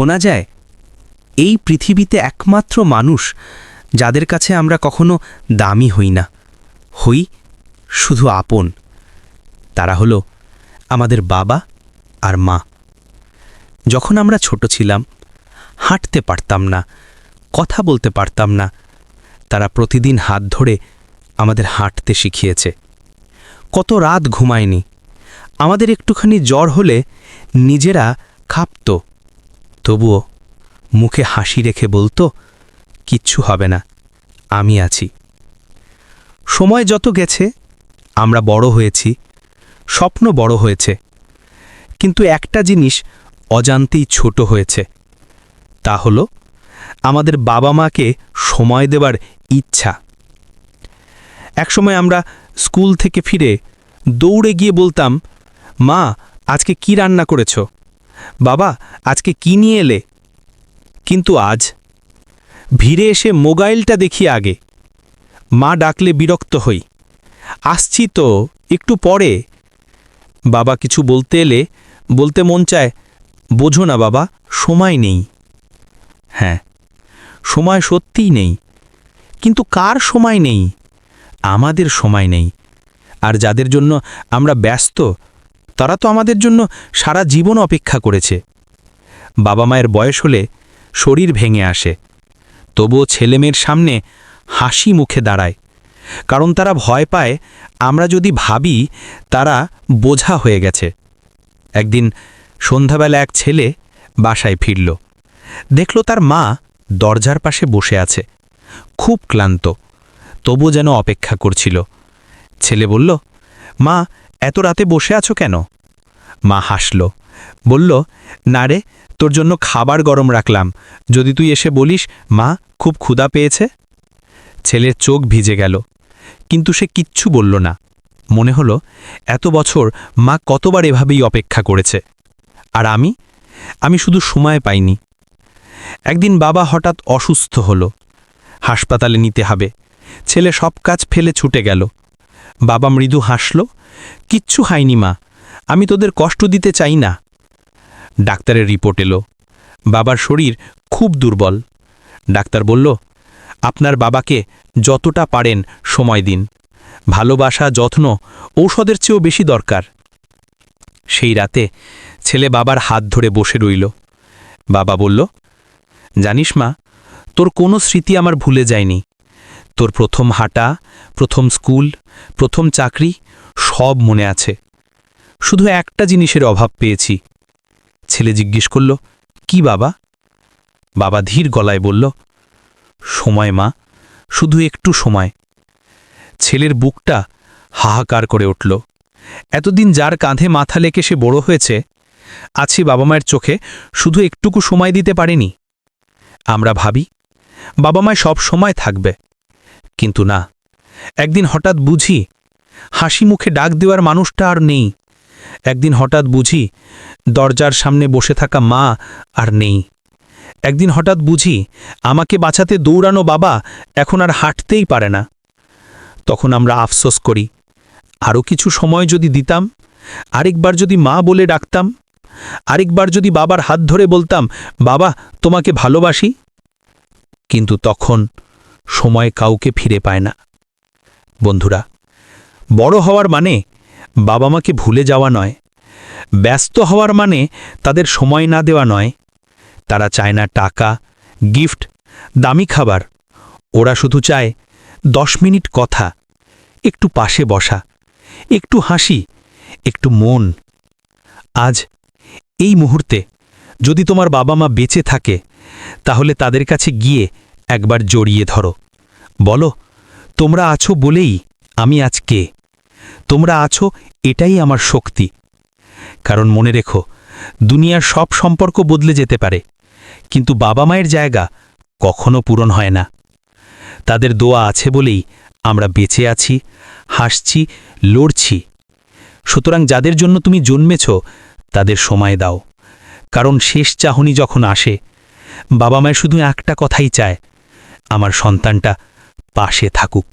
শোনা যায়, এই পৃথিবীতে একমাত্র মানুষ যাদের কাছে আমরা কখনো দামি হই না। হই শুধু আপন। তারা হলো আমাদের বাবা আর মা। যখন আমরা ছোট ছিলাম, হাঁটতে পারতাম না, কথা বলতে পারতাম না, তারা প্রতিদিন হাত ধরে আমাদের হাঁটতে শিখিয়েছে। কত রাত ঘুমায়নি, আমাদের একটুখানি জ্বর হলে নিজেরা খাপত। তবুও মুখে হাসি রেখে বলতো, কিচ্ছু হবে না, আমি আছি। সময় যত গেছে, আমরা বড় হয়েছি, স্বপ্ন বড় হয়েছে। কিন্তু একটা জিনিস অজান্তেই ছোট হয়েছে, তা হল আমাদের বাবা মাকে সময় দেবার ইচ্ছা। একসময় আমরা স্কুল থেকে ফিরে দৌড়ে গিয়ে বলতাম, মা, আজকে কি রান্না করেছ? বাবা, আজকে কি নিয়ে এলে? কিন্তু আজ। ভিড়ে এসে মোবাইলটা দেখি আগে। মা ডাকলে বিরক্ত হই। আসছি তো, একটু পরে। বাবা কিছু বলতে এলে, বলতে মন চায়, বোঝো না বাবা, সময় নেই। হ্যাঁ সময় সত্যিই নেই। কিন্তু কার সময় নেই? আমাদের সময় নেই। আর যাদের জন্য আমরা ব্যস্ত তারা তো আমাদের জন্য সারা জীবন অপেক্ষা করেছে। বাবা মায়ের বয়স হলে শরীর ভেঙে আসে। তবুও ছেলেমেয়ের সামনে হাসি মুখে দাঁড়ায়। কারণ তারা ভয় পায়, আমরা যদি ভাবি তারা বোঝা হয়ে গেছে। একদিন সন্ধ্যাবেলা এক ছেলে বাসায় ফিরল। দেখল তার মা দরজার পাশে বসে আছে। খুব ক্লান্ত তবু যেন অপেক্ষা করছিল। ছেলে বলল, মা এত রাতে বসে আছো কেন? মা হাসল। বলল, না রে, তোর জন্য খাবার গরম রাখলাম। যদি তুই এসে বলিস, মা, খুব ক্ষুধা পেয়েছে? ছেলের চোখ ভিজে গেল। কিন্তু সে কিচ্ছু বলল না। মনে হলো, এত বছর মা কতবার এভাবেই অপেক্ষা করেছে। আর আমি? আমি শুধু সময় পাইনি। একদিন বাবা হঠাৎ অসুস্থ হলো। হাসপাতালে নিতে হবে। ছেলে সব কাজ ফেলে ছুটে গেল। বাবা মৃদু হাসল, কিচ্ছু হাইনি মা, আমি তোদের কষ্ট দিতে চাই না। ডাক্তারের রিপোর্ট এলো। বাবার শরীর খুব দুর্বল। ডাক্তার বলল, আপনার বাবাকে যতটা পারেন সময় দিন। ভালোবাসা, যত্ন, ঔষধের চেয়েও বেশি দরকার। সেই রাতে ছেলে বাবার হাত ধরে বসে রইল। বাবা বলল, জানিস মা, তোর কোনো স্মৃতি আমার ভুলে যায়নি। তোর প্রথম হাঁটা, প্রথম স্কুল, প্রথম চাকরি সব মনে আছে। শুধু একটা জিনিসের অভাব পেয়েছি। ছেলে জিজ্ঞেস করল, কি বাবা? বাবা ধীর গলায় বলল, সময় মা, শুধু একটু সময়। ছেলের বুকটা হাহাকার করে উঠল। এতদিন যার কাঁধে মাথা লেকে সে বড় হয়েছে আছি বাবা মায়ের চোখে শুধু একটুকু সময় দিতে পারেনি। আমরা ভাবি, বাবা মায় সব সময় থাকবে। কিন্তু না। একদিন হঠাৎ বুঝি, হাসি মুখে ডাক দেওয়ার মানুষটা আর নেই। একদিন হঠাৎ বুঝি, দরজার সামনে বসে থাকা মা আর নেই। একদিন হঠাৎ বুঝি, আমাকে বাঁচাতে দৌড়ানো বাবা এখন আর হাঁটতেই পারে না। তখন আমরা আফসোস করি, আরও কিছু সময় যদি দিতাম, আরেকবার যদি মা বলে ডাকতাম, আরেকবার যদি বাবার হাত ধরে বলতাম, বাবা, তোমাকে ভালোবাসি? কিন্তু তখন সময় কাউকে ফিরে পায় না। বন্ধুরা, বড় হওয়ার মানে বাবা মাকে ভুলে যাওয়া নয়। ব্যস্ত হওয়ার মানে তাদের সময় না দেওয়া নয়। তারা চায় না টাকা, গিফট, দামি খাবার। ওরা শুধু চায় দশ মিনিট কথা, একটু পাশে বসা, একটু হাসি, একটু মন। আজ এই মুহূর্তে যদি তোমার বাবা মা বেঁচে থাকে, তাহলে তাদের কাছে গিয়ে একবার জড়িয়ে ধরো। বলো, তোমরা আছো বলেই আমি আজ কে? তোমরা আছো এটাই আমার শক্তি। কারণ মনে রেখো, দুনিয়ার সব সম্পর্ক বদলে যেতে পারে, কিন্তু বাবা মায়ের জায়গা কখনো পূরণ হয় না। তাদের দোয়া আছে বলেই আমরা বেঁচে আছি, হাসছি, লড়ছি। সুতরাং যাদের জন্য তুমি জন্মেছ, তাদের সময় দাও। কারণ শেষ চাহনি যখন আসে, বাবা মায়ের শুধু একটা কথাই চায় আমার সন্তানটা পাশে থাকুক।